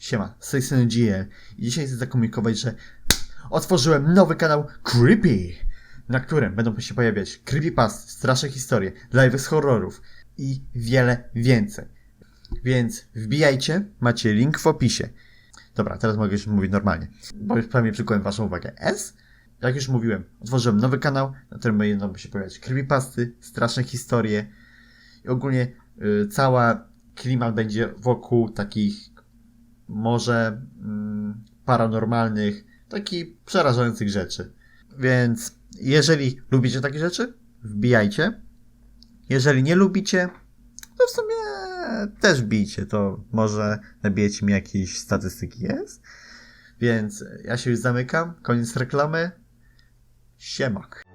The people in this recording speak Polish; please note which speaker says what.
Speaker 1: Siema, z tej strony GL i dzisiaj chcę zakomunikować, że otworzyłem nowy kanał Creepy, na którym będą się pojawiać creepypasty, straszne historie, live z horrorów i wiele więcej. Więc wbijajcie, macie link w opisie. Dobra, teraz mogę już mówić normalnie, bo już prawie przykułem waszą uwagę. S? Jak już mówiłem, otworzyłem nowy kanał, na którym będą się pojawiać creepypasty, straszne historie i ogólnie y, cała klimat będzie wokół takich może mm, paranormalnych, takich przerażających rzeczy. Więc jeżeli lubicie takie rzeczy, wbijajcie. Jeżeli nie lubicie, to w sumie też bijcie, to może nabijecie mi jakieś statystyki jest. Więc ja się już zamykam, koniec reklamy. Siemak.